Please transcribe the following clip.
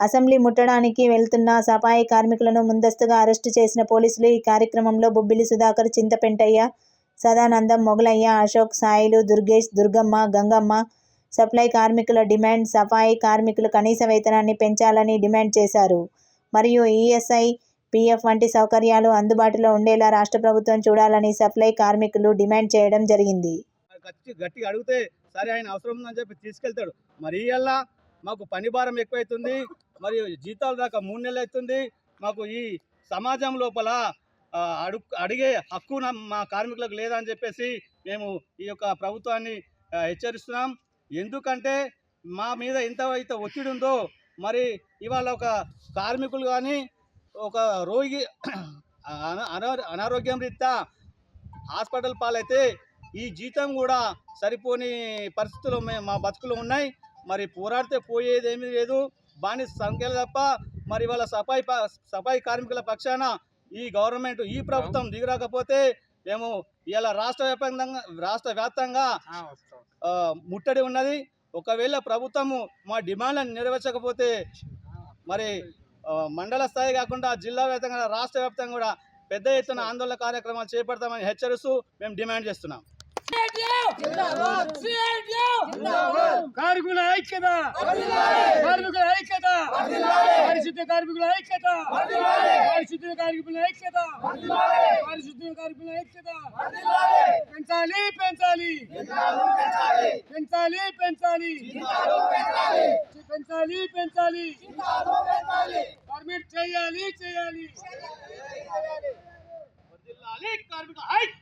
Assembly ముట్టడానికి వెళ్తున్న సఫాయి కార్మికులను ముందస్తుగా అరెస్టు చేసిన పోలీసులు ఈ కార్యక్రమంలో బొబ్బిలి సుధాకర్ చింతపెంటయ్య సదానందం మొగలయ్య అశోక్ సాయిలు దుర్గేష్ దుర్గమ్మ గంగమ్మ సప్లై కార్మికుల డిమాండ్ సఫాయి కార్మికులు కనీస వేతనాన్ని పెంచాలని డిమాండ్ చేశారు. మరియు ఈఎస్ఐ పీఎఫ్ వంటి సౌకర్యాలు అందుబాటులో ఉండేలా రాష్ట్ర ప్రభుత్వం చూడాలని సప్లై కార్మికులు డిమాండ్ చేయడం జరిగింది. గట్టిగా అడిగితే సరే ఆయన అవసరం ఉందని చెప్పి తీసుకెళ్తాడు. మరి మాకు పని భారం ఎక్కువైతుంది. మరి జీతాలు దాకా మూడు నెలలు అవుతుంది. మాకు ఈ సమాజం లోపల ఆ, అడుగు అడిగే హక్కు మా కార్మికులకు లేదని చెప్పేసి మేము ఈ యొక్క ప్రభుత్వాన్ని హెచ్చరిస్తున్నాం. ఎందుకంటే మా మీద ఎంత అయితే ఒత్తిడి ఉందో మరి ఇవాళ ఒక కార్మికులు కానీ ఒక రోగి అనారోగ్యం రీత్యా హాస్పిటల్ పాలైతే ఈ జీతం కూడా సరిపోని పరిస్థితులు మే- మా బతుకులు ఉన్నాయి. మరి పోరాడితే పోయేది ఏమీ లేదు. బానిస సంఖ్యలు తప్ప మరి వాళ్ళ సఫాయి సఫాయి కార్మికుల పక్షాన ఈ గవర్నమెంట్ ఈ ప్రభుత్వం దిగరాకపోతే మేము ఇలా రాష్ట్ర వ్యాప్తంగా రాష్ట్ర వ్యాప్తంగా ముట్టడి ఉన్నది. ఒకవేళ ప్రభుత్వము మా డిమాండ్లను నెరవేర్చకపోతే మరి మండల స్థాయి కాకుండా జిల్లా వ్యాప్తంగా రాష్ట్ర వ్యాప్తంగా కూడా పెద్ద ఎత్తున ఆందోళన కార్యక్రమాలు చేపడతామని హెచ్చరిస్తూ మేము డిమాండ్ చేస్తున్నాం. కార్మికుల ఐక్యత. కార్మికుల ఐక్యత. పరిశుద్ధ కార్మికుల ఐక్యత. పరిశుద్ధ కార్మికుల ఐక్యత. పరిశుద్ధ కార్మికుల ఐక్యత. పెంచాలి పెంచాలి. పెంచాలి. పెంచాలి పెంచాలి. పెంచాలి. పర్మిట్ చేయాలి చేయాలి. కార్మిక ఐక్యత.